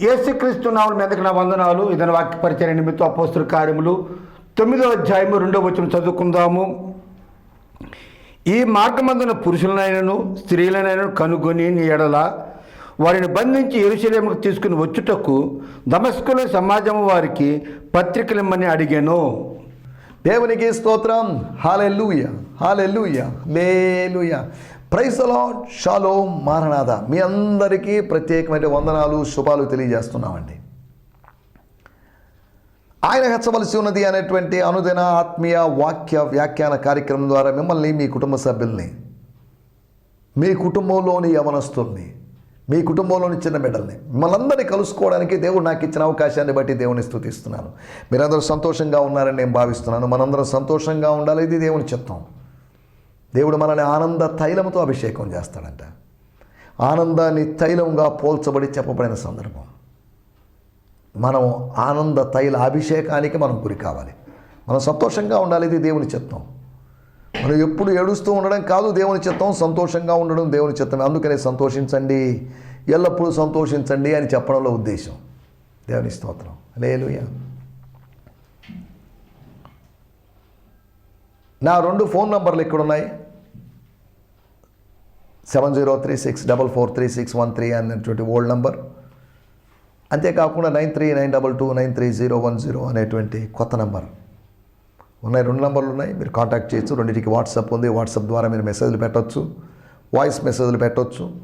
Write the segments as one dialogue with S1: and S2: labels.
S1: ఏసుక్రీస్తు నామం మీదకి నా వందనాలు. ఇదన వాక్య పరిచయ నిమిత్తం అపోస్తుల కార్యములు. తొమ్మిదో అధ్యాయము రెండో వచ్చిన చదువుకుందాము. ఈ మార్గమందున పురుషులనైనను స్త్రీలనైనను కనుగొని ఎడల వారిని బంధించి ఎరుశలేముకు తీసుకుని వచ్చుటకు దమస్కుల సమాజం వారికి పత్రికలిమ్మని అడిగాను.
S2: దేవునికి స్తోత్రం. Hallelujah hallelujah. లేలుయ ప్రైసలో షాలో మారనాథ. మీ అందరికీ ప్రత్యేకమైన వందనాలు శుభాలు తెలియజేస్తున్నామండి. ఆయన హెచ్చవలసి ఉన్నది అనేటువంటి అనుదిన ఆత్మీయ వాక్య వ్యాఖ్యాన కార్యక్రమం ద్వారా మిమ్మల్ని మీ కుటుంబ సభ్యుల్ని మీ కుటుంబంలోని యవనస్తుల్ని మీ కుటుంబంలోని చిన్న బిడ్డల్ని మిమ్మల్ని అందరినీ కలుసుకోవడానికి దేవుడు నాకు ఇచ్చిన అవకాశాన్ని బట్టి దేవుని స్థుతిస్తున్నాను. మీరందరూ సంతోషంగా ఉన్నారని నేను భావిస్తున్నాను. మనందరం సంతోషంగా ఉండాలి ఇది దేవుని చిత్తం. దేవుడు మనల్ని ఆనంద తైలంతో అభిషేకం చేస్తాడంట. ఆనందాన్ని తైలంగా పోల్చబడి చెప్పబడిన సందర్భం. మనం ఆనంద తైల అభిషేకానికి మనం గురి కావాలి. మనం సంతోషంగా ఉండాలి ఇది దేవుని చిత్తం. మనం ఎప్పుడు ఏడుస్తూ ఉండడం కాదు దేవుని చిత్తం సంతోషంగా ఉండడం దేవుని చిత్తం. అందుకనే సంతోషించండి ఎల్లప్పుడూ సంతోషించండి అని చెప్పడంలో ఉద్దేశం. దేవుని స్తోత్రం. లేలుయ నా రెండు ఫోన్ నంబర్లు ఇక్కడ ఉన్నాయి seven zero three six double four three six one three అనేటువంటి ఓల్డ్ నంబర్. అంతేకాకుండా nine three nine double two nine three zero one zero అనేటువంటి కొత్త నంబర్. ఉన్నాయి రెండు నంబర్లు ఉన్నాయి. మీరు కాంటాక్ట్ చేయొచ్చు. రెండింటికి వాట్సాప్ ఉంది. వాట్సాప్ ద్వారా మీరు మెసేజ్లు పెట్టొచ్చు. వాయిస్ మెసేజ్లు పెట్టవచ్చు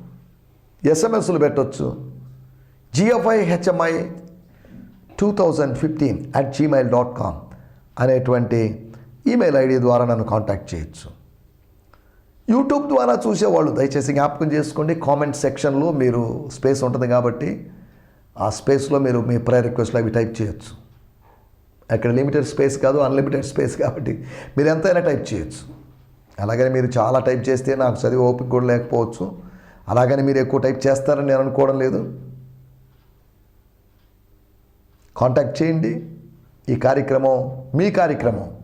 S2: ఎస్ఎంఎస్లు పెట్టొచ్చు. GFI HMI two thousand fifteen at Gmail dot com అనేటువంటి ఈమెయిల్ ఐడి ద్వారా నన్ను కాంటాక్ట్ చేయొచ్చు. యూట్యూబ్ ద్వారా చూసేవాళ్ళు దయచేసి జ్ఞాపకం చేసుకోండి. కామెంట్ సెక్షన్లో మీరు స్పేస్ ఉంటుంది కాబట్టి ఆ స్పేస్లో మీరు మీ ప్రేయర్ రిక్వెస్ట్లు అవి టైప్ చేయొచ్చు. అక్కడ లిమిటెడ్ స్పేస్ కాదు అన్లిమిటెడ్ స్పేస్ కాబట్టి మీరు ఎంతైనా టైప్ చేయొచ్చు. అలాగని మీరు చాలా టైప్ చేస్తే నాకు చదివి ఓపిక కూడా లేకపోవచ్చు. అలాగని మీరు ఎక్కువ టైప్ చేస్తారని నేను అనుకోవడం లేదు. కాంటాక్ట్ చేయండి. ఈ కార్యక్రమం మీ కార్యక్రమం.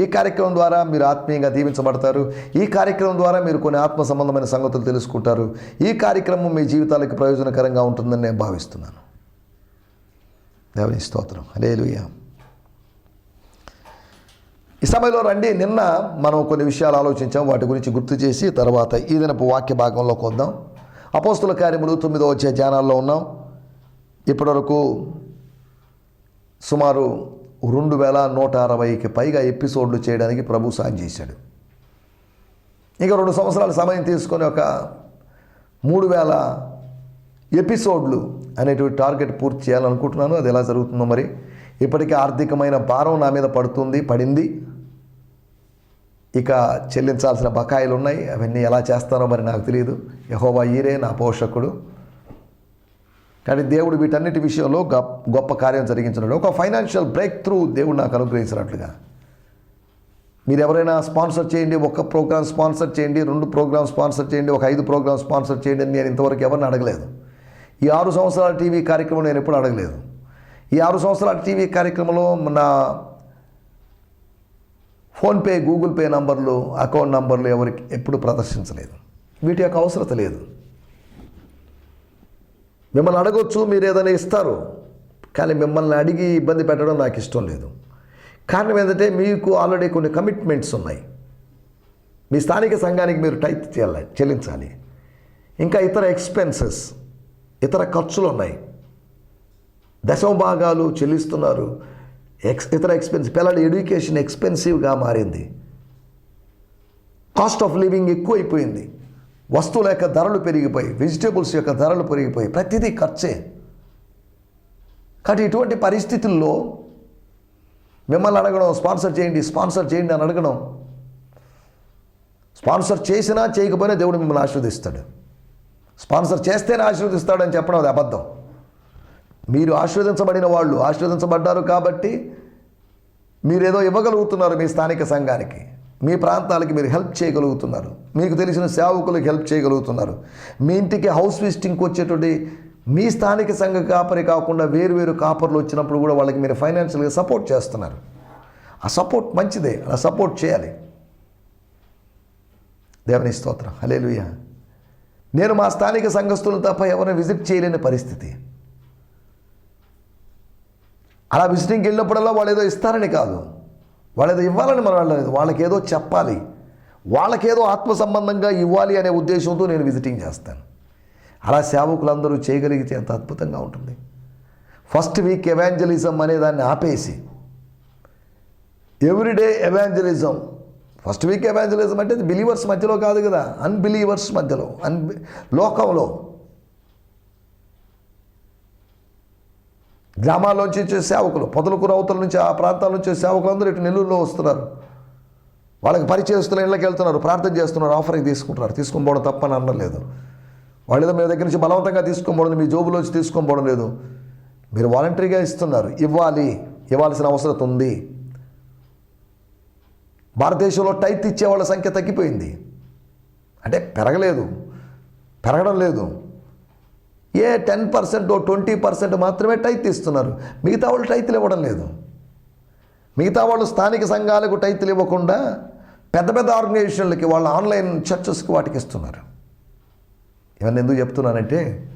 S2: ఈ కార్యక్రమం ద్వారా మీరు ఆత్మీయంగా దీవించబడతారు. ఈ కార్యక్రమం ద్వారా మీరు కొన్ని ఆత్మ సంబంధమైన సంగతులు తెలుసుకుంటారు. ఈ కార్యక్రమం మీ జీవితాలకు ప్రయోజనకరంగా ఉంటుందని నేను భావిస్తున్నాను. దేవుని స్తోత్రం. హల్లెలూయా. ఈ సమయంలో రండి. నిన్న మనం కొన్ని విషయాలు ఆలోచించాం. వాటి గురించి గుర్తు చేసి తర్వాత ఈ దినపు వాక్య భాగంలోకి వద్దాం అపోస్తుల కార్యములు తొమ్మిదో వచ్చే ధ్యానాల్లో ఉన్నాం. ఇప్పటివరకు సుమారు రెండు వేల నూట అరవైకి పైగా ఎపిసోడ్లు చేయడానికి ప్రభు సాయం చేశాడు. ఇక రెండు సంవత్సరాల సమయం తీసుకొని ఒక మూడు వేల ఎపిసోడ్లు అనేటువంటి టార్గెట్ పూర్తి చేయాలనుకుంటున్నాను. అది ఎలా జరుగుతుందో మరి ఇప్పటికే ఆర్థికమైన భారం నా మీద పడుతుంది పడింది. ఇక చెల్లించాల్సిన బకాయిలు ఉన్నాయి అవన్నీ ఎలా చేస్తానో మరి నాకు తెలియదు యహోవా ఈరే నా పోషకుడు. కానీ దేవుడు వీటన్నిటి విషయంలో గొప్ప గొప్ప కార్యం జరిగించినాడు ఒక ఫైనాన్షియల్ బ్రేక్ త్రూ దేవుడు నాకు అనుగ్రహించినట్లుగా. మీరు ఎవరైనా స్పాన్సర్ చేయండి ఒక ప్రోగ్రామ్ స్పాన్సర్ చేయండి రెండు ప్రోగ్రామ్ స్పాన్సర్ చేయండి ఒక ఐదు ప్రోగ్రామ్ స్పాన్సర్ చేయండి అని నేను ఇంతవరకు ఎవరిని అడగలేదు. ఈ ఆరు సంవత్సరాల టీవీ కార్యక్రమం నేను ఎప్పుడు అడగలేదు. ఈ ఆరు సంవత్సరాల టీవీ కార్యక్రమంలో నా ఫోన్పే గూగుల్ పే నంబర్లు అకౌంట్ నంబర్లు ఎవరికి ఎప్పుడు ప్రదర్శించలేదు. వీటి యొక్క అవసరత లేదు. మిమ్మల్ని అడగొచ్చు మీరు ఏదైనా ఇస్తారు. కానీ మిమ్మల్ని అడిగి ఇబ్బంది పెట్టడం నాకు ఇష్టం లేదు. కారణం ఏంటంటే మీకు ఆల్రెడీ కొన్ని కమిట్మెంట్స్ ఉన్నాయి. మీ స్థానిక సంఘానికి మీరు టైప్ చేయాలి చెల్లించాలి. ఇంకా ఇతర ఎక్స్పెన్సెస్ ఇతర ఖర్చులు ఉన్నాయి. దశమ భాగాలు చెల్లిస్తున్నారు. ఎక్స్ ఇతర ఎక్స్పెన్స్ పిల్లల ఎడ్యుకేషన్ ఎక్స్పెన్సివ్గా మారింది. కాస్ట్ ఆఫ్ లివింగ్ ఎక్కువైపోయింది. వస్తువుల యొక్క ధరలు పెరిగిపోయి వెజిటేబుల్స్ యొక్క ధరలు పెరిగిపోయి ప్రతిదీ ఖర్చే. కాబట్టి ఇటువంటి పరిస్థితుల్లో మిమ్మల్ని అడగడం స్పాన్సర్ చేయండి స్పాన్సర్ చేయండి అని అడగడం స్పాన్సర్ చేసినా చేయకపోయినా దేవుడు మిమ్మల్ని ఆశీర్వదిస్తాడు. స్పాన్సర్ చేస్తేనే ఆశీర్వదిస్తాడని చెప్పడం అది అబద్ధం. మీరు ఆశీర్వదించబడిన వాళ్ళు ఆశీర్వదించబడ్డారు కాబట్టి మీరేదో ఇవ్వగలుగుతున్నారు మీ స్థానిక సంఘానికి. మీ ప్రాంతాలకి మీరు హెల్ప్ చేయగలుగుతున్నారు. మీకు తెలిసిన సేవకులకు హెల్ప్ చేయగలుగుతున్నారు. మీ ఇంటికి హౌస్ విజిటింగ్కి వచ్చేటువంటి మీ స్థానిక సంఘ కాపరి కాకుండా వేరు వేరు కాపర్లు వచ్చినప్పుడు కూడా వాళ్ళకి మీరు ఫైనాన్షియల్గా సపోర్ట్ చేస్తున్నారు. ఆ సపోర్ట్ మంచిదే. అలా సపోర్ట్ చేయాలి. దేవుని స్తోత్రం. హలేలుయ నేను మా స్థానిక సంఘస్థులు తప్ప ఎవరిని విజిట్ చేయలేని పరిస్థితి. అలా విజిటింగ్కి వెళ్ళినప్పుడల్లా వాళ్ళు ఏదో ఇస్తారని కాదు. వాళ్ళు ఏదో ఇవ్వాలని మనం వెళ్ళలేదు వాళ్ళకేదో చెప్పాలి. వాళ్ళకేదో ఆత్మ సంబంధంగా ఇవ్వాలి అనే ఉద్దేశంతో నేను విజిటింగ్ చేస్తాను. అలా సేవకులందరూ చేయగలిగితే ఎంత అద్భుతంగా ఉంటుంది. ఫస్ట్ వీక్ ఎవాంజలిజం అనే దాన్ని ఆపేసి everyday evangelism first week evangelism అంటే బిలీవర్స్ మధ్యలో కాదు కదా. అన్బిలీవర్స్ మధ్యలో అన్ లోకంలో. గ్రామాల్లోంచి వచ్చే సేవకులు పొదలకూరు అవతల నుంచి ఆ ప్రాంతాల నుంచి సేవకులు అందరూ ఇటు నెల్లూరులో వస్తున్నారు. వాళ్ళకి పరిచయస్తున్న ఇళ్ళకి వెళ్తున్నారు ప్రార్థన చేస్తున్నారు ఆఫరింగ్ తీసుకుంటున్నారు. తీసుకొని పోవడం తప్పని అనలేదు వాళ్ళు మీ దగ్గర నుంచి బలవంతంగా తీసుకొని పోవడం మీ జోబులోంచి తీసుకొని పోవడం లేదు. మీరు వాలంటరీగా ఇస్తున్నారు. ఇవ్వాలి ఇవ్వాల్సిన అవసరం ఉంది. భారతదేశంలో టైత్ ఇచ్చే వాళ్ళ సంఖ్య తగ్గిపోయింది. అంటే పెరగలేదు. పెరగడం లేదు. ఏ టెన్ పర్సెంట్ ట్వంటీ పర్సెంట్ మాత్రమే టైత్ ఇస్తున్నారు. మిగతా వాళ్ళు టైతులు ఇవ్వడం లేదు. మిగతా వాళ్ళు స్థానిక సంఘాలకు టైతులు ఇవ్వకుండా పెద్ద పెద్ద ఆర్గనైజేషన్లకి వాళ్ళ ఆన్లైన్ చర్చెస్కి వాటికి ఇస్తున్నారు. ఇవన్నీ ఎందుకు చెప్తున్నానంటే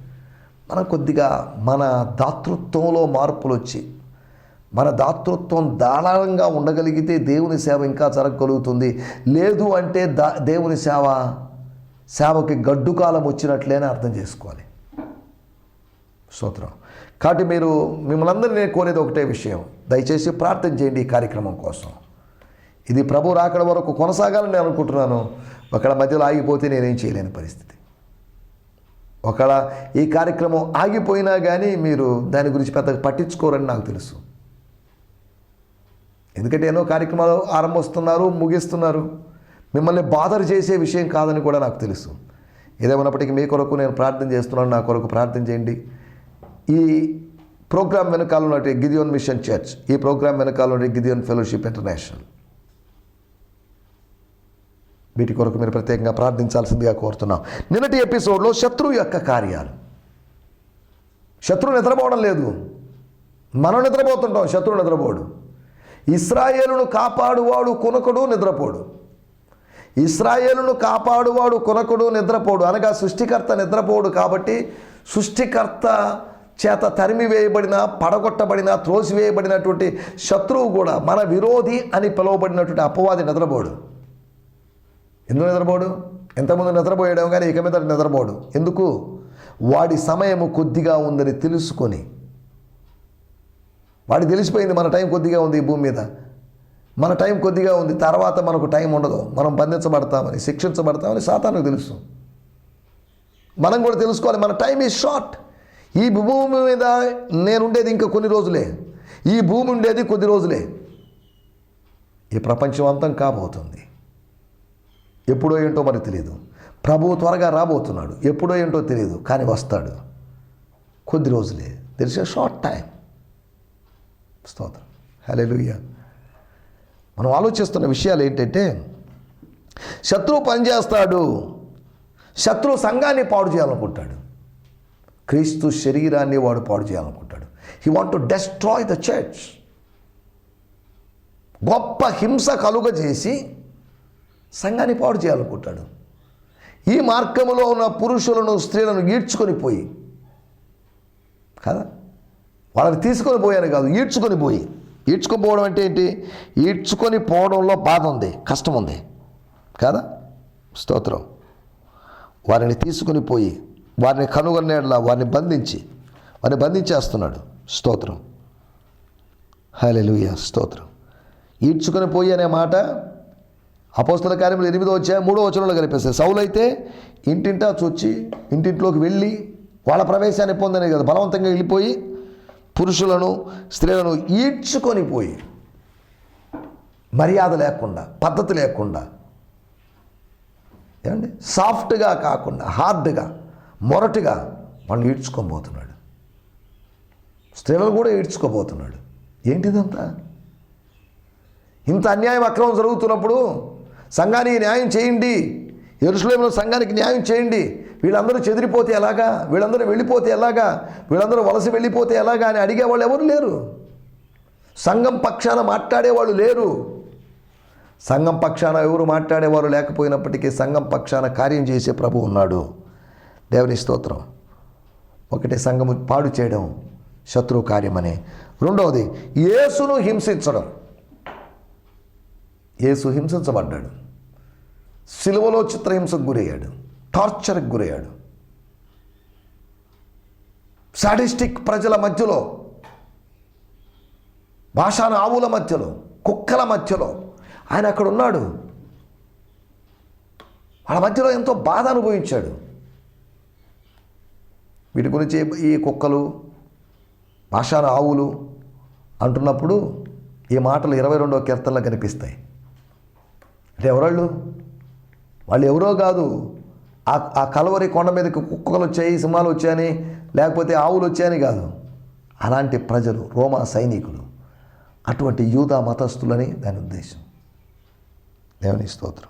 S2: మనం కొద్దిగా మన దాతృత్వంలో మార్పులు వచ్చి మన దాతృత్వం దాళంగా ఉండగలిగితే దేవుని సేవ ఇంకా జరగగలుగుతుంది. లేదు అంటే దా దేవుని సేవ సేవకి గడ్డు కాలం వచ్చినట్లేనే అర్థం చేసుకోవాలి. స్తోత్రం. కాబట్టి మీరు మిమ్మల్ని అందరినీ నేను కోరేది ఒకటే విషయం. దయచేసి ప్రార్థన చేయండి ఈ కార్యక్రమం కోసం. ఇది ప్రభు రాకడ వరకు కొనసాగాలని నేను అనుకుంటున్నాను. ఒకళ్ళ మధ్యలో ఆగిపోతే నేనేం చేయలేని పరిస్థితి. ఒకళ్ళ ఈ కార్యక్రమం ఆగిపోయినా కానీ మీరు దాని గురించి పెద్దగా పట్టించుకోరని నాకు తెలుసు. ఎందుకంటే ఎన్నో కార్యక్రమాలు ఆరంభిస్తున్నారు ముగిస్తున్నారు. మిమ్మల్ని బాధరు చేసే విషయం కాదని కూడా నాకు తెలుసు. ఏదేమన్నప్పటికీ మీ కొరకు నేను ప్రార్థన చేస్తున్నాను నా కొరకు ప్రార్థన చేయండి. ఈ ప్రోగ్రాం వెనకాల ఉన్నటువంటి గిదియోన్ మిషన్ చర్చ్ ఈ ప్రోగ్రాం వెనకాల ఉన్నటువంటి గిదియోన్ ఫెలోషిప్ ఇంటర్నేషనల్. వీటి కొరకు మీరు ప్రత్యేకంగా ప్రార్థించాల్సిందిగా కోరుతున్నాం. నిన్నటి ఎపిసోడ్లో శత్రువు యొక్క కార్యాలు. శత్రువు నిద్రపోవడం లేదు. మనం నిద్రపోతుంటాం శత్రువు నిద్రపోడు. ఇస్రాయేలును కాపాడువాడు కొనకుడు నిద్రపోడు. ఇస్రాయేలును కాపాడువాడు కొనకుడు నిద్రపోడు. అనగా సృష్టికర్త నిద్రపోడు కాబట్టి సృష్టికర్త చేత తరిమివేయబడిన పడగొట్టబడిన త్రోసివేయబడినటువంటి శత్రువు కూడా మన విరోధి అని పిలువబడినటువంటి అపవాది నిద్రపోడు. ఎందుకు నిద్రపోడు? ఎంతమంది నిద్రపోయాడేమో కానీ ఇక మీద నిద్రపోడు. ఎందుకు? వాడి సమయము కొద్దిగా ఉందని తెలుసుకొని. వాడి తెలిసిపోయింది మన టైం కొద్దిగా ఉంది ఈ భూమి మీద. మన టైం కొద్దిగా ఉంది తర్వాత మనకు టైం ఉండదు. మనం బంధించబడతామని శిక్షించబడతామని సాతానికి తెలుసు. మనం కూడా తెలుసుకోవాలి మన టైం ఈజ్ షార్ట్. ఈ భూమి మీద నేనుండేది ఇంకా కొన్ని రోజులే. ఈ భూమి ఉండేది కొద్ది రోజులే. ఈ ప్రపంచం అంతం కాబోతుంది. ఎప్పుడో ఏంటో మనకు తెలియదు ప్రభువు త్వరగా రాబోతున్నాడు. ఎప్పుడో ఏంటో తెలియదు కానీ వస్తాడు. కొద్ది రోజులే. తెలిసే షార్ట్ టైం స్తోత్రం. హలే మనం ఆలోచిస్తున్న విషయాలు ఏంటంటే శత్రువు పనిచేస్తాడు. శత్రువు సంఘాన్ని పాడు చేయాలనుకుంటాడు. క్రీస్తు శరీరాన్ని వాడు పాడు చేయాలనుకుంటాడు. He want to destroy the church గొప్ప హింస కలుగజేసి సంఘాన్ని పాడు చేయాలనుకుంటాడు. ఈ మార్గంలో ఉన్న పురుషులను స్త్రీలను ఈడ్చుకొని పోయి కదా? వాళ్ళని తీసుకొని పోయాను కాదు ఈడ్చుకొని పోయి. ఈడ్చుకుపోవడం పోవడం అంటే ఏంటి? ఈడ్చుకొని పోవడంలో బాధ ఉంది కష్టం ఉంది కదా? స్తోత్రం. వారిని తీసుకొని పోయి వారిని కనుగొనేలా వారిని బంధించి వారిని బంధించేస్తున్నాడు. స్తోత్రం. హలెలుయ స్తోత్రం. ఈడ్చుకొని పోయి అనే మాట అపోస్తల కార్యములు ఎనిమిదో వచ్చాయి మూడో వచనంలో కనిపిస్తాయి సౌలైతే అయితే ఇంటింటా చూచి ఇంటింట్లోకి వెళ్ళి వాళ్ళ ప్రవేశాన్ని పొందనే కదా బలవంతంగా వెళ్ళిపోయి పురుషులను స్త్రీలను ఈడ్చుకొని పోయి మర్యాద లేకుండా పద్ధతి లేకుండా ఏమండి? సాఫ్ట్గా కాకుండా హార్డ్గా మొరటిగా వాళ్ళని ఈడ్చుకోబోతున్నాడు. స్త్రీలను కూడా ఈడ్చుకోబోతున్నాడు. ఏంటిదంతా? ఇంత అన్యాయం అక్రమం జరుగుతున్నప్పుడు సంఘానికి న్యాయం చేయండి. ఎరుసలేములో సంఘానికి న్యాయం చేయండి. వీళ్ళందరూ చెదిరిపోతే ఎలాగా? వీళ్ళందరూ వెళ్ళిపోతే ఎలాగా? వీళ్ళందరూ వలస వెళ్ళిపోతే ఎలాగా అని అడిగేవాళ్ళు ఎవరు లేరు. సంఘం పక్షాన మాట్లాడేవాళ్ళు లేరు. సంఘం పక్షాన ఎవరు మాట్లాడేవారు లేకపోయినప్పటికీ సంఘం పక్షాన కార్యం చేసే ప్రభు ఉన్నాడు. దేవుని స్తోత్రం. ఒకటి సంఘము పాడు చేయడం శత్రువు కార్యమని. రెండవది యేసును హింసించడం. యేసు హింసించబడ్డాడు. సిలువలో చిత్రహింసకు గురయ్యాడు. టార్చర్కి గురయ్యాడు. సాడిస్టిక్ ప్రజల మధ్యలో భాషాను ఆవుల మధ్యలో కుక్కల మధ్యలో ఆయన అక్కడ ఉన్నాడు వాళ్ళ మధ్యలో ఎంతో బాధ అనుభవించాడు. వీటి గురించి ఈ కుక్కలు పాషాణ ఆవులు అంటున్నప్పుడు ఈ మాటలు ఇరవై రెండవ కీర్తనలో కనిపిస్తాయి. అంటే ఎవరాళ్ళు? వాళ్ళు ఎవరో కాదు. ఆ ఆ కలవరి కొండ మీదకి కుక్కలు వచ్చాయి సింహాలు వచ్చాయని లేకపోతే ఆవులు వచ్చాయని కాదు. అలాంటి ప్రజలు రోమా సైనికులు. అటువంటి యూదా మతస్థులని దాని ఉద్దేశం. దేవుని స్తోత్రం.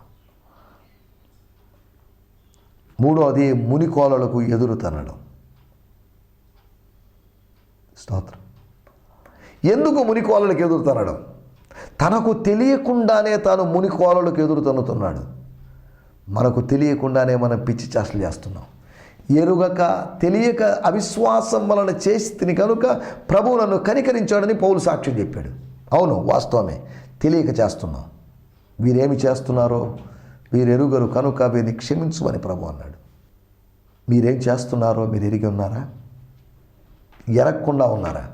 S2: మూడోది మునికోలలకు ఎదురు తనడం. స్తోత్రం. ఎందుకు మునికోలలకు ఎదురు తనకు తెలియకుండానే తాను మునికోలలకు ఎదురుతనుతున్నాడు మనకు తెలియకుండానే మనం పిచ్చి చేష్టలు చేస్తున్నాం. ఎరుగక తెలియక అవిశ్వాసం వలన చేసి కనుక ప్రభు నన్ను కనికరించాడని పౌలు సాక్ష్యం చెప్పాడు. అవును వాస్తవమే. తెలియక చేస్తున్నాం. వీరేమి చేస్తున్నారో? వీరెరుగరు కనుక వీరిని క్షమించుమని ప్రభు అన్నాడు. మీరేం చేస్తున్నారో? మీరు ఎరిగి ఉన్నారా? ఎరగకుండా ఉన్నారా?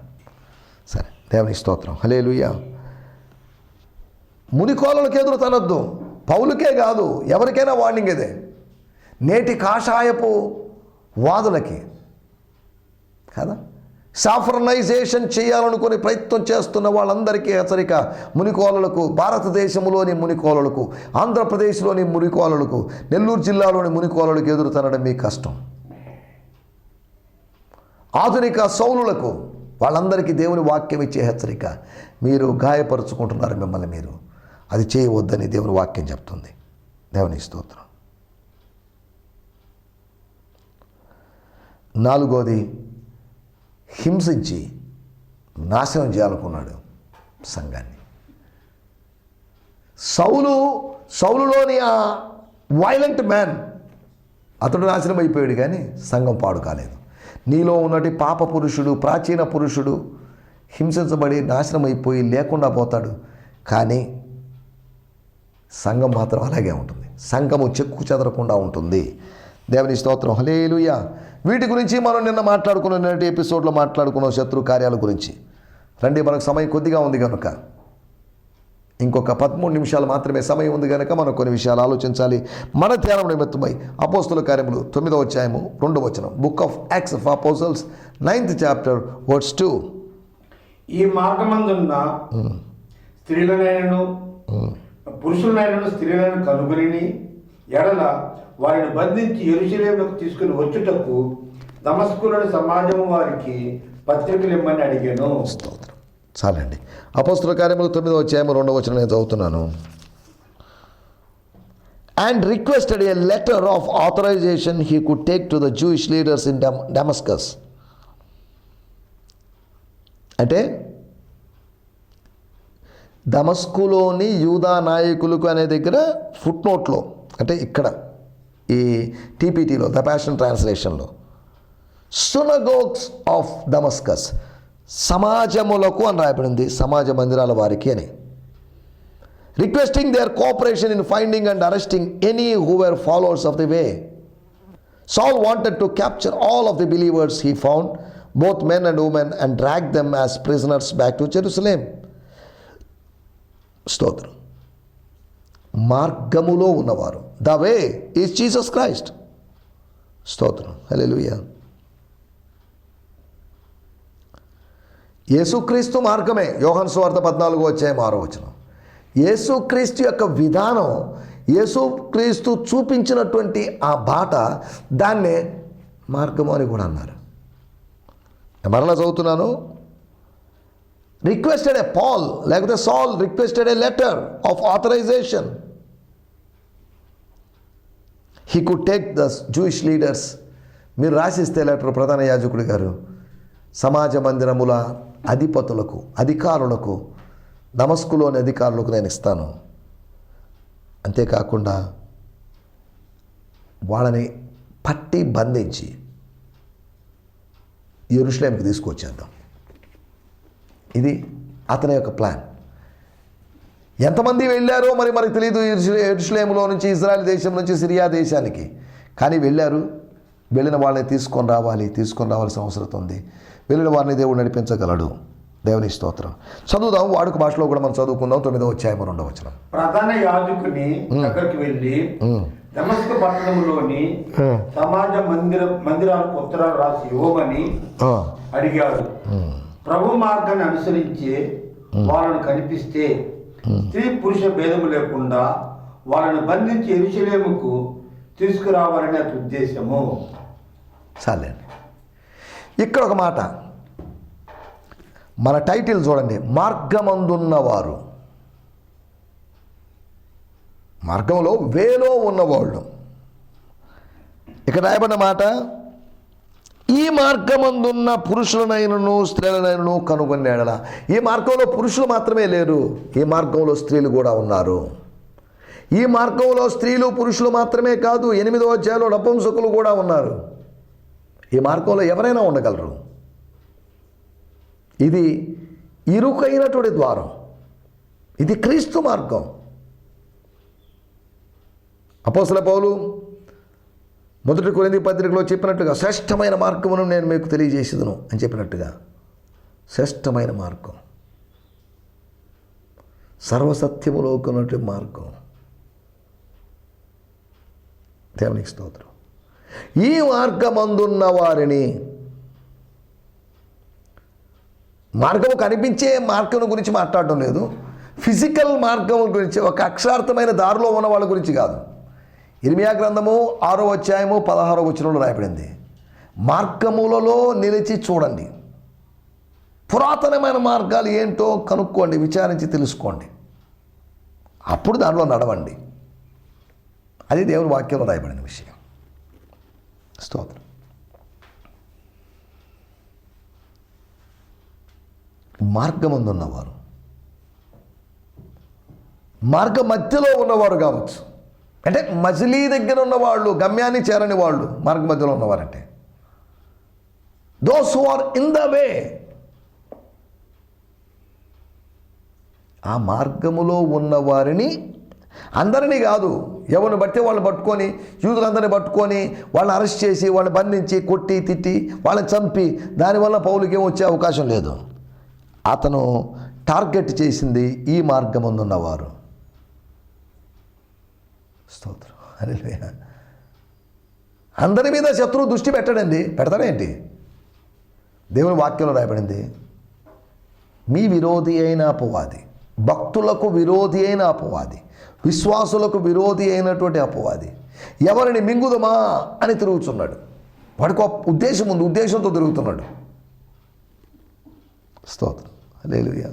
S2: సరే దేవుని స్తోత్రం. హలేలుయ్య మునికోలలకు ఎదురు తనొద్దు. పౌలుకే కాదు ఎవరికైనా వార్నింగ్ ఇదే. నేటి కాషాయపు వాదులకి. కదా? సాఫ్రనైజేషన్ చేయాలనుకుని ప్రయత్నం చేస్తున్న వాళ్ళందరికీ హెచ్చరిక మునికోలలకు భారతదేశంలోని మునికోలలకు ఆంధ్రప్రదేశ్లోని మునికోలలకు నెల్లూరు జిల్లాలోని మునికోలలకు ఎదురు తనడం మీ కష్టం. ఆధునిక సౌలులకు వాళ్ళందరికీ దేవుని వాక్యం ఇచ్చే హెచ్చరిక మీరు గాయపరుచుకుంటున్నారు మిమ్మల్ని మీరు. అది చేయవద్దని దేవుని వాక్యం చెప్తుంది. దేవుని స్తోత్రం. నాలుగోది హింసించి నాశనం చేయాలనుకున్నాడు సంఘాన్ని. సౌలు సౌలులోని ఆ వైలెంట్ మ్యాన్ అతడు నాశనం అయిపోయాడు కానీ సంఘం పాడు కాలేదు. నీలో ఉన్నటి పాప పురుషుడు ప్రాచీన పురుషుడు హింసించబడి నాశనం అయిపోయి లేకుండా పోతాడు. కానీ సంఘం మాత్రం అలాగే ఉంటుంది. సంఘము చెక్కు చెదరకుండా ఉంటుంది. దేవుని స్తోత్రం. హలేలుయ వీటి గురించి మనం నిన్న మాట్లాడుకున్న నిన్నటి ఎపిసోడ్లో మాట్లాడుకున్న శత్రు కార్యాల గురించి. రండి మనకు సమయం కొద్దిగా ఉంది కనుక. ఇంకొక పదమూడు నిమిషాలు మాత్రమే సమయం ఉంది కనుక మనం కొన్ని విషయాలు ఆలోచించాలి. మన ధ్యానం నిమిత్తమై అపోస్తుల కార్యములు తొమ్మిదో అధ్యాయము రెండో వచనం. Book of acts of apostles ninth chapter words two
S1: ఈ మార్గమందున్న స్త్రీలనైనను పురుషులనైనను స్త్రీలను కనుగొని ఎడల వారిని బంధించి ఎరుశలేములకు తీసుకుని వచ్చుటకు దమస్కులోని సమాజం వారికి పత్రికలు ఇమ్మని అడిగాను.
S2: స్తోత్రం. చాలండి. అపోస్తుల కార్యములు తొమ్మిదో అధ్యాయము రెండవ వచ్చిన నేను చదువుతున్నాను. And requested a letter of authorisation he could take to the Jewish leaders in డెమ్ Damascus అంటే దమస్కులోని యూదా నాయకులకు అనే దగ్గర ఫుట్ నోట్లో అంటే ఇక్కడ ఈ టీపీటీలో ద ప్యాషన్ ట్రాన్స్లేషన్లో సునగోగ్స్ ఆఫ్ దమస్కస్ సమాజములకు అని రాయబడింది సమాజ మందిరాల వారికి అని. Requesting their cooperation in finding and arresting any whoever followers of the way Saul wanted to capture all of the believers he found both men and women and drag them as prisoners back to Jerusalem. స్తోత్రం. మార్గములో ఉన్నవారు. The way is Jesus Christ స్తోత్రం. Hallelujah యేసుక్రీస్తు మార్గమే. యోహన్ స్వార్థ పద్నాలుగు వచ్చే మారవచనం యేసుక్రీస్తు యొక్క విధానం యేసుక్రీస్తు చూపించినటువంటి ఆ బాట దాన్నే మార్గము అని కూడా అన్నారు. మరలా చదువుతున్నాను. రిక్వెస్టెడ్ ఏ పాల్ లేకపోతే Saul requested a letter of authorisation. He could take the Jewish leaders. మీరు రాసిస్తే లెటర్ ప్రధాన యాజకుడి గారు సమాజ మందిరముల అధిపతులకు అధికారులకు నమస్కులోని అధికారులకు నేను ఇస్తాను. అంతేకాకుండా వాళ్ళని పట్టి బంధించి ఎరుషులేంకి తీసుకొచ్చేద్దాం. ఇది అతని యొక్క ప్లాన్. ఎంతమంది వెళ్ళారో మరి మనకు తెలియదు ఎరుషులేములో నుంచి ఇజ్రాయెల్ దేశం నుంచి సిరియా దేశానికి. కానీ వెళ్ళారు. వెళ్ళిన వాళ్ళని తీసుకొని రావాలి తీసుకొని రావాల్సిన అవసరం ఉంది. వెళ్ళిన వారిని దేవుడు నడిపించగలడు. దేవుని స్తోత్రం. చదువుదాం వాడుక భాషలో కూడా మనం చదువుకుందాం. తొమ్మిదో వచ్చాయి రెండవ వచనం.
S1: ప్రధాన యాజకుని దగ్గరికి వెళ్ళి దమస్క పట్టణంలోని సమాజ మందిర మందిరాలకు ఉత్తరాలు రాసి ఇవ్వమని అడిగాడు. ప్రభు మార్గాన్ని అనుసరించి వాళ్ళను కనిపిస్తే స్త్రీ పురుష భేదము లేకుండా వాళ్ళని బంధించి ఎరుసలేముకు తీసుకురావాలని ఉద్దేశము.
S2: చాలండి ఇక్కడ ఒక మాట. మన టైటిల్ చూడండి మార్గమందున్నవారు. మార్గంలో వేలో ఉన్నవాళ్ళు. ఇక్కడ రాయబడిన మాట ఈ మార్గమందున్న పురుషులనైనను స్త్రీలనైనను కనుగొనేడల ఈ మార్గంలో పురుషులు మాత్రమే లేరు ఈ మార్గంలో స్త్రీలు కూడా ఉన్నారు. ఈ మార్గంలో స్త్రీలు పురుషులు మాత్రమే కాదు ఎనిమిదో అధ్యాయంలో నపుంసకులు కూడా ఉన్నారు. ఈ మార్గంలో ఎవరైనా ఉండగలరు? ఇది ఇరుకైనటువంటి ద్వారం. ఇది క్రీస్తు మార్గం. అపోసల పౌలు మొదటి కొరింది పత్రికలో చెప్పినట్టుగా శ్రేష్టమైన మార్గమును నేను మీకు తెలియజేసేదను అని చెప్పినట్టుగా. శ్రేష్టమైన మార్గం. సర్వసత్యములో ఉన్నటువంటి మార్గం. దేవునికి స్తోత్రం. ఈ మార్గమందున్న వారిని మార్గము కనిపించే మార్గం గురించి మాట్లాడటం లేదు. ఫిజికల్ మార్గం గురించి ఒక అక్షరార్థమైన దారిలో ఉన్న వాళ్ళ గురించి కాదు. ఇర్మియా గ్రంథము ఆరో అధ్యాయము పదహారో వచనంలో రాయబడింది. మార్గములలో నిలిచి చూడండి. పురాతనమైన మార్గాలు ఏంటో కనుక్కోండి విచారించి తెలుసుకోండి. అప్పుడు దానిలో నడవండి. అది దేవుని వాక్యంలో రాయబడిన విషయం. స్తోత్రం. మార్గమందున్నవారు. మార్గ మధ్యలో ఉన్నవారు కావచ్చు. అంటే మజిలీ దగ్గర ఉన్నవాళ్ళు గమ్యాన్ని చేరని వాళ్ళు మార్గ మధ్యలో ఉన్నవారంటే. Those who are in the way ఆ మార్గములో ఉన్నవారిని అందరినీ కాదు ఎవరిని బట్టి వాళ్ళు పట్టుకొని యూదులందరినీ పట్టుకొని వాళ్ళని అరెస్ట్ చేసి వాళ్ళని బంధించి కొట్టి తిట్టి వాళ్ళని చంపి దానివల్ల పౌలకి ఏం వచ్చే అవకాశం లేదు. అతను టార్గెట్ చేసింది ఈ మార్గమందున్నవారు. స్తోత్రం. హల్లెలూయా. అందరి మీద శత్రువు దృష్టి పెట్టడండి. పెడతాడేంటి దేవుని వాక్యంలో రాయబడింది మీ విరోధి అయిన అపవాది భక్తులకు విరోధి అయిన అపవాది విశ్వాసులకు విరోధి అయినటువంటి అపవాది ఎవరిని మింగుదమా అని తిరుగుతున్నాడు. వాడికి ఒక ఉద్దేశం ఉంది ఉద్దేశంతో తిరుగుతున్నాడు. స్తోత్రం. హల్లెలూయా.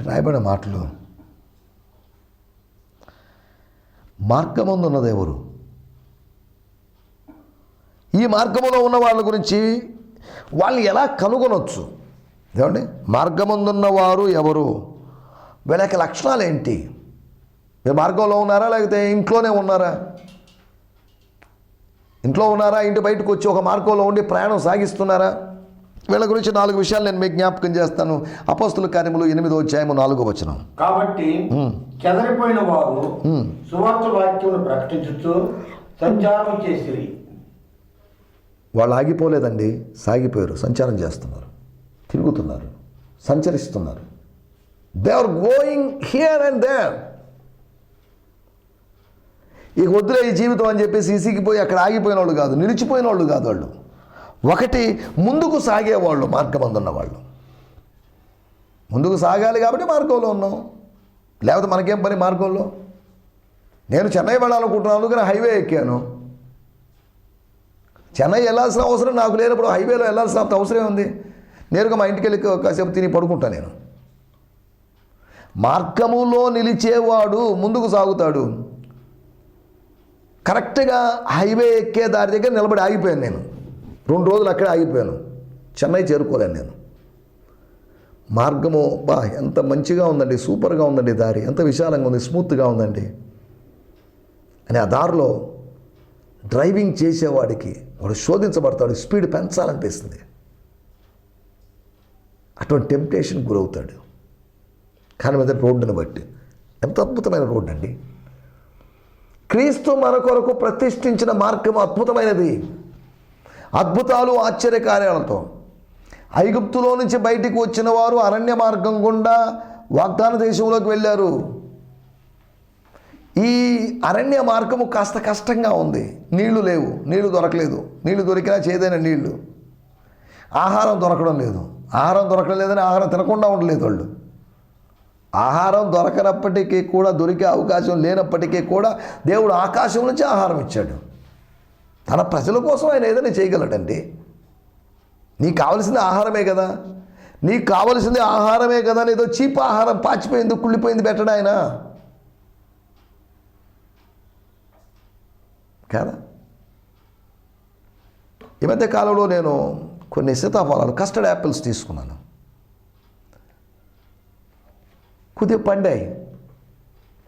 S2: రాయబడిన మాటలు మార్గమందున్నది ఎవరు? ఈ మార్గములో ఉన్న వాళ్ళ గురించి వాళ్ళు ఎలా కనుగొనొచ్చు? ఏమండి? మార్గమందున్న వారు ఎవరు? వీళ్ళ యొక్క లక్షణాలు ఏంటి? మీరు మార్గంలో ఉన్నారా? లేకపోతే ఇంట్లోనే ఉన్నారా? ఇంట్లో ఉన్నారా? ఇంటి బయటకు వచ్చి ఒక మార్గంలో ఉండి ప్రయాణం సాగిస్తున్నారా? వీళ్ళ గురించి నాలుగు విషయాలు నేను మీకు జ్ఞాపకం చేస్తాను. అపోస్తుల కార్యములు ఎనిమిదో అధ్యాయము నాలుగో వచనం.
S1: కాబట్టి చెదరిపోయిన వారు సువార్త వాక్యమును ప్రకటించుతూ సంచారం చేసిరి.
S2: వాళ్ళు ఆగిపోలేదండి. సాగిపోయారు. సంచారం చేస్తున్నారు. తిరుగుతున్నారు. సంచరిస్తున్నారు. They are going here and there ఇక వద్దులే ఈ జీవితం అని చెప్పేసి పోయి అక్కడ ఆగిపోయిన వాళ్ళు కాదు నిలిచిపోయిన వాళ్ళు కాదు వాళ్ళు. ఒకటి ముందుకు సాగేవాళ్ళు మార్గమందున్న వాళ్ళు ముందుకు సాగాలి కాబట్టి మార్గంలో ఉన్నాం. లేకపోతే మనకేం పని మార్గంలో? నేను చెన్నై వెళ్ళాలనుకుంటున్నాను కానీ హైవే ఎక్కాను. చెన్నై వెళ్ళాల్సిన అవసరం నాకు లేనప్పుడు హైవేలో వెళ్ళాల్సిన అంత అవసరం ఉంది నేరుగా మా ఇంటికి వెళ్ళి కాసేపు తిని పడుకుంటా నేను. మార్గములో నిలిచేవాడు ముందుకు సాగుతాడు. కరెక్ట్గా హైవే ఎక్కే దారి దగ్గర నిలబడి ఆగిపోయాను నేను. రెండు రోజులు అక్కడే ఆగిపోయాను. చెన్నై చేరుకోలేను నేను. మార్గము బా ఎంత మంచిగా ఉందండి సూపర్గా ఉందండి దారి. ఎంత విశాలంగా ఉంది స్మూత్గా ఉందండి. అని ఆ దారిలో డ్రైవింగ్ చేసేవాడికి వాడు శోధించబడతాడు స్పీడ్ పెంచాలనిపిస్తుంది. అటువంటి టెంప్టేషన్ గురవుతాడు. కానీ మీద రోడ్డును బట్టి. ఎంత అద్భుతమైన రోడ్డు అండి క్రీస్తు మన కొరకు ప్రతిష్ఠించిన మార్గం అద్భుతమైనది. అద్భుతాలు ఆశ్చర్య కార్యాలతో. ఐగుప్తులో నుంచి బయటికి వచ్చిన వారు అరణ్య మార్గం గుండా వాగ్దాన దేశంలోకి వెళ్ళారు. ఈ అరణ్య మార్గము కాస్త కష్టంగా ఉంది. నీళ్ళు లేవు. నీళ్ళు దొరకలేదు. నీళ్ళు దొరికినా చేదైన నీళ్ళు. ఆహారం దొరకడం లేదు. ఆహారం దొరకడం లేదని ఆహారం తినకుండా ఉండలేదు వాళ్ళు. ఆహారం దొరకనప్పటికీ కూడా దొరికే అవకాశం లేనప్పటికీ కూడా దేవుడు ఆకాశం నుంచి ఆహారం ఇచ్చాడు. తన ప్రజల కోసం ఆయన ఏదైనా చేయగలడండి. నీకు కావలసింది ఆహారమే కదా. నీకు కావలసింది ఆహారమే కదా ఏదో చీప్ ఆహారం పాచిపోయింది కుళ్ళిపోయింది పెట్టడా ఆయన. కదా? ఈ మధ్య కాలంలో నేను కొన్ని సీతాఫలాలు కస్టర్డ్ యాపిల్స్ తీసుకున్నాను. కొద్దిగా పండాయి.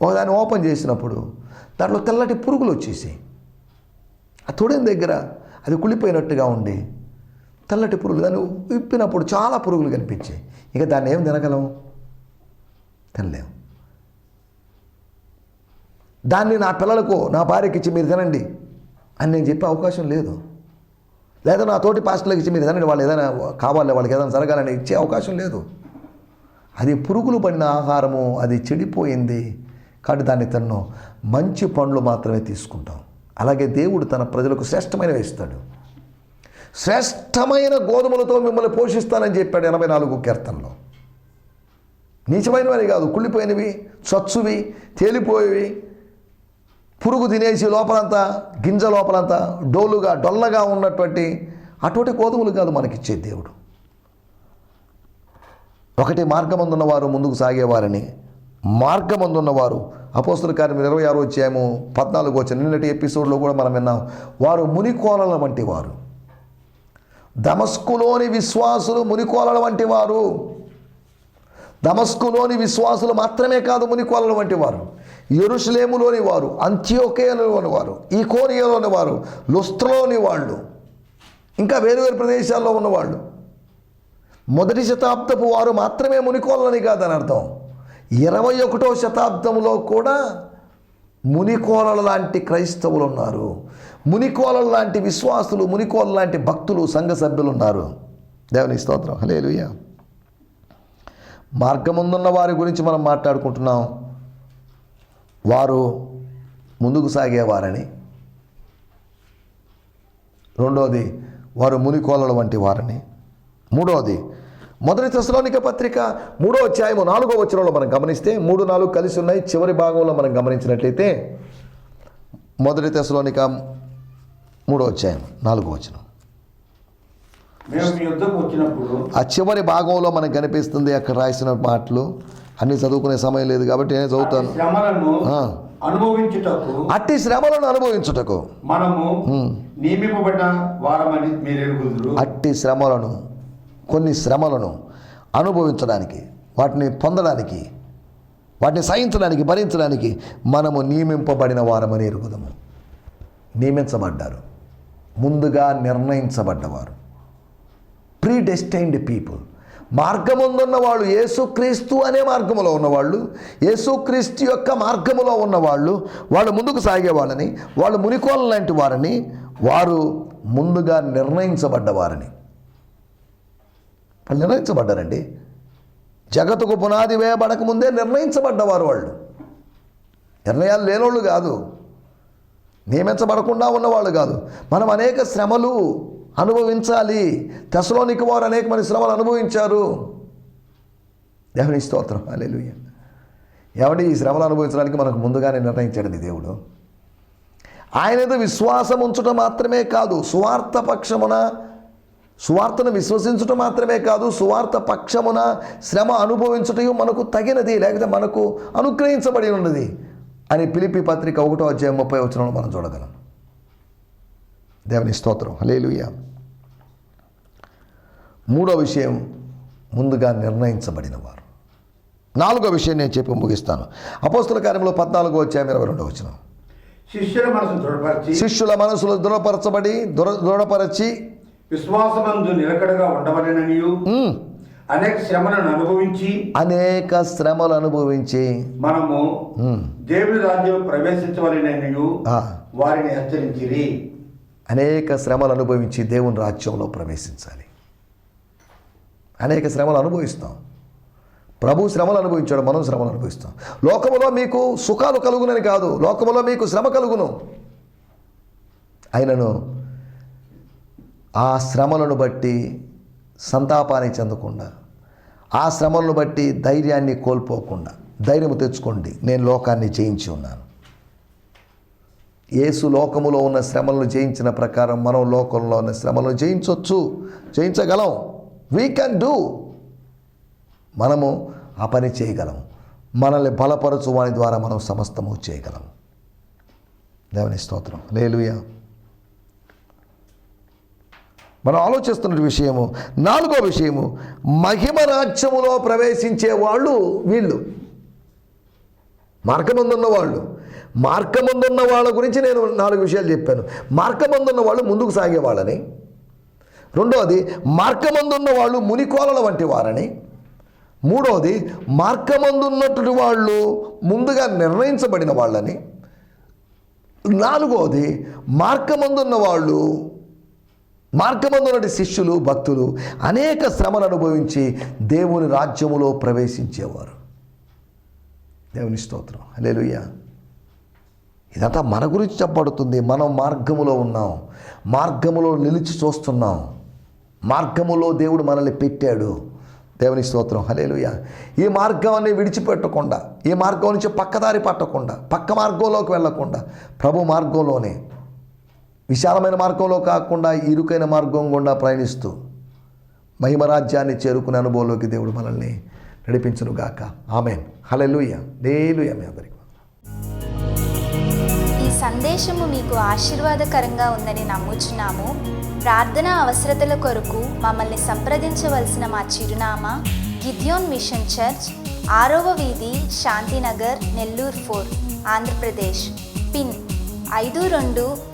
S2: ఒకదాన్ని ఓపెన్ చేసినప్పుడు దాంట్లో తెల్లటి పురుగులు వచ్చేసాయి. ఆ తొడిన దగ్గర అది కుళ్ళిపోయినట్టుగా ఉండి తెల్లటి పురుగులు దాన్ని విప్పినప్పుడు చాలా పురుగులు కనిపించాయి. ఇక దాన్ని ఏం తినగలం? తినలేము దాన్ని నా పిల్లలకు నా భార్యకి ఇచ్చి మీరు తినండి అని నేను చెప్పే అవకాశం లేదు. లేదా నా తోటి పాస్టర్లకు ఇచ్చి మీరు తినండి వాళ్ళు ఏదైనా కావాలి వాళ్ళకి ఏదైనా జరగాలని ఇచ్చే అవకాశం లేదు. అది పురుగులు పడిన ఆహారము అది చెడిపోయింది. కాబట్టి దాన్ని తను మంచి పండ్లు మాత్రమే తీసుకుంటాం. అలాగే దేవుడు తన ప్రజలకు శ్రేష్టమైనవి ఇస్తాడు శ్రేష్టమైన గోధుమలతో మిమ్మల్ని పోషిస్తానని చెప్పాడు ఎనభై నాలుగు కీర్తనలో. నీచమైనవి కాదు కుళ్ళిపోయినవి చచ్చువి తేలిపోయేవి. పురుగు తినేసి లోపలంతా గింజ లోపలంతా డోలుగా డొల్లగా ఉన్నటువంటి అటువంటి గోధుమలు కాదు మనకిచ్చే దేవుడు. ఒకటి మార్గమందున్నవారు ముందుకు సాగేవారని మార్గమందున్నవారు అపోస్తుల కార్యం ఇరవై ఆరు వచ్చాము పద్నాలుగు వచ్చాము నిన్నటి ఎపిసోడ్లో కూడా మనం విన్నాం వారు మునికోలల వంటి వారు దమస్కులోని విశ్వాసులు మునికోలల వంటి వారు దమస్కులోని విశ్వాసులు మాత్రమే కాదు మునికోలల వంటి వారు ఎరుషులేములోని వారు అంత్యోకేయలోని వారు ఈ కోరియాలోని వారు లుస్త్రలోని వాళ్ళు ఇంకా వేరు వేరు ప్రదేశాల్లో ఉన్నవాళ్ళు. మొదటి శతాబ్దపు వారు మాత్రమే మునికోలని కాదని అర్థం. ఇరవై ఒకటో శతాబ్దంలో కూడా మునికోలల లాంటి క్రైస్తవులు ఉన్నారు మునికోలల లాంటి విశ్వాసులు మునికోల లాంటి భక్తులు సంఘ సభ్యులు ఉన్నారు దేవుని స్తోత్రం. హలే మార్గముందున్న వారి గురించి మనం మాట్లాడుకుంటున్నాం. వారు ముందుకు సాగేవారని. రెండోది వారు మునికోలల వంటి వారని. మూడవది మొదటి తెశలోనిక పత్రిక మూడో అధ్యాయము నాలుగో వచనంలో మనం గమనిస్తే మూడు నాలుగు కలిసి ఉన్నాయి. చివరి భాగంలో మనం గమనించినట్లయితే మొదటి తెశలోనిక మూడో అధ్యాయం నాలుగో వచనం. ఆ చివరి భాగంలో మనకు కనిపిస్తుంది అక్కడ రాసిన మాటలు. అన్ని చదువుకునే సమయం లేదు కాబట్టి నేను చదువుతాను.
S1: అనుభవించుటకు
S2: అట్టి శ్రమలను అనుభవించుటకు.
S1: మనము నియమింపబడ్డ వారమని మీరు ఎరుగుదురు
S2: అట్టి శ్రమలను కొన్ని శ్రమలను అనుభవించడానికి వాటిని పొందడానికి వాటిని సహించడానికి భరించడానికి మనము నియమింపబడిన వారమని ఎరుగుదము. నియమించబడ్డారు. ముందుగా నిర్ణయించబడ్డవారు. Predestined people. మార్గముందున్న వాళ్ళు యేసుక్రీస్తు అనే మార్గములో ఉన్నవాళ్ళు యేసుక్రీస్తు యొక్క మార్గములో ఉన్నవాళ్ళు వాళ్ళు ముందుకు సాగేవాళ్ళని వాళ్ళు మునికోల లాంటి వారని వారు ముందుగా నిర్ణయించబడ్డవారని. వాళ్ళు నిర్ణయించబడ్డారండి. జగత్తుకు పునాది వేయబడక ముందే నిర్ణయించబడ్డవారు వాళ్ళు. నిర్ణయాలు లేనోళ్ళు కాదు. నియమించబడకుండా ఉన్నవాళ్ళు కాదు. మనం అనేక శ్రమలు అనుభవించాలి. దశలోనికి వారు అనేక మంది శ్రమలు అనుభవించారు. దేవుని స్తోత్రం. అలెలుయ్య ఏమంటే ఈ శ్రమలు అనుభవించడానికి మనకు ముందుగానే నిర్ణయించాడండి దేవుడు. ఆయన ఏదో విశ్వాసం ఉంచడం మాత్రమే కాదు స్వార్థ పక్షమున సువార్తను విశ్వసించడం మాత్రమే కాదు సువార్త పక్షమున శ్రమ అనుభవించటం మనకు తగినది లేకపోతే మనకు అనుగ్రహించబడి ఉన్నది అని పిలిపి పత్రిక ఒకటో అధ్యాయం ముప్పై వచనంలో మనం చూడగలం. దేవుని స్తోత్రం. హలేలుయ్య మూడో విషయం ముందుగా నిర్ణయించబడిన వారు నాలుగో విషయం నేను చెప్పి ముగిస్తాను. అపోస్తుల కార్యంలో పద్నాలుగో అధ్యాయం ఇరవై రెండో వచనం.
S1: శిష్యుల మనసు దృఢపరిచి
S2: శిష్యుల మనసులు దృఢపరచబడి దృఢ దృఢపరచి
S1: విశ్వాసమందు నిలకడగా ఉండవలెననియు. అనేక శ్రమలను అనుభవించి.
S2: అనేక శ్రమలు అనుభవించి.
S1: మనము దేవుని రాజ్యం ప్రవేశించవలెననియు. వారిని హెచ్చరించిరి.
S2: అనేక శ్రమలు అనుభవించి దేవుని రాజ్యంలో ప్రవేశించాలి. అనేక శ్రమలు అనుభవిస్తాం. ప్రభు శ్రమలు అనుభవించాడు మనం శ్రమలు అనుభవిస్తాం. లోకములో మీకు సుఖాలు కలుగునని కాదు లోకములో మీకు శ్రమ కలుగును. అయినను ఆ శ్రమలను బట్టి సంతాపాన్ని చెందకుండా ఆ శ్రమలను బట్టి ధైర్యాన్ని కోల్పోకుండా ధైర్యం తెచ్చుకోండి. నేను లోకాన్ని జయించి ఉన్నాను. యేసు లోకములో ఉన్న శ్రమలను జయించిన ప్రకారం మనం లోకంలో ఉన్న శ్రమలను జయించవచ్చు జయించగలం. వీ కెన్ డూ మనము ఆ పని చేయగలం మనల్ని బలపరచు వాని ద్వారా మనం సమస్తము చేయగలం దేవుని స్తోత్రం. లేలుయా మనం ఆలోచిస్తున్న విషయము. నాలుగో విషయము మహిమ రాజ్యములో ప్రవేశించే వాళ్ళు వీళ్ళు. మార్గమందున్న వాళ్ళు. మార్గమందున్న వాళ్ళ గురించి నేను నాలుగు విషయాలు చెప్పాను. మార్గమందున్న వాళ్ళు ముందుకు సాగే వాళ్ళని. రెండవది మార్గమందున్న వాళ్ళు మునికోలల వంటి వారని. మూడవది మార్గమందున్నటువంటి వాళ్ళు ముందుగా నిర్ణయించబడిన వాళ్ళని. నాలుగవది మార్గమందున్న వాళ్ళు మార్గమందునటి శిష్యులు భక్తులు అనేక శ్రమలు అనుభవించి దేవుని రాజ్యములో ప్రవేశించేవారు. దేవుని స్తోత్రం. హల్లెలూయా. ఇదంతా మన గురించి చెప్పబడుతుంది. మనం మార్గములో ఉన్నాం. మార్గములో నిలిచి చూస్తున్నాం. మార్గములో దేవుడు మనల్ని పెట్టాడు. దేవుని స్తోత్రం. హలేలుయ ఈ మార్గాన్ని విడిచిపెట్టకుండా ఈ మార్గం నుంచి పక్కదారి పట్టకుండా పక్క మార్గంలోకి వెళ్ళకుండా ప్రభు మార్గంలోనే విశాలమైన మార్గంలో కాకుండా ఇరుకైన మార్గం గుండా ప్రయాణిస్తూ మహిమరాజ్యాన్ని చేరుకునే అనుభవంలోకి దేవుడు మనల్ని నడిపించునుగాక. ఆమెన్. హలెలుయ లేలుయ మీ అందరికి.
S3: ఈ సందేశము మీకు ఆశీర్వాదకరంగా ఉందని నమ్ముచున్నాము. ప్రార్థన అవసరతల కొరకు మమ్మల్ని సంప్రదించవలసిన మా చిరునామా గిద్యోన్ మిషన్ చర్చ్ ఆరవ వీధి శాంతినగర్ నెల్లూరు ఫోర్ ఆంధ్రప్రదేశ్. పిన్ ఐదు రెండు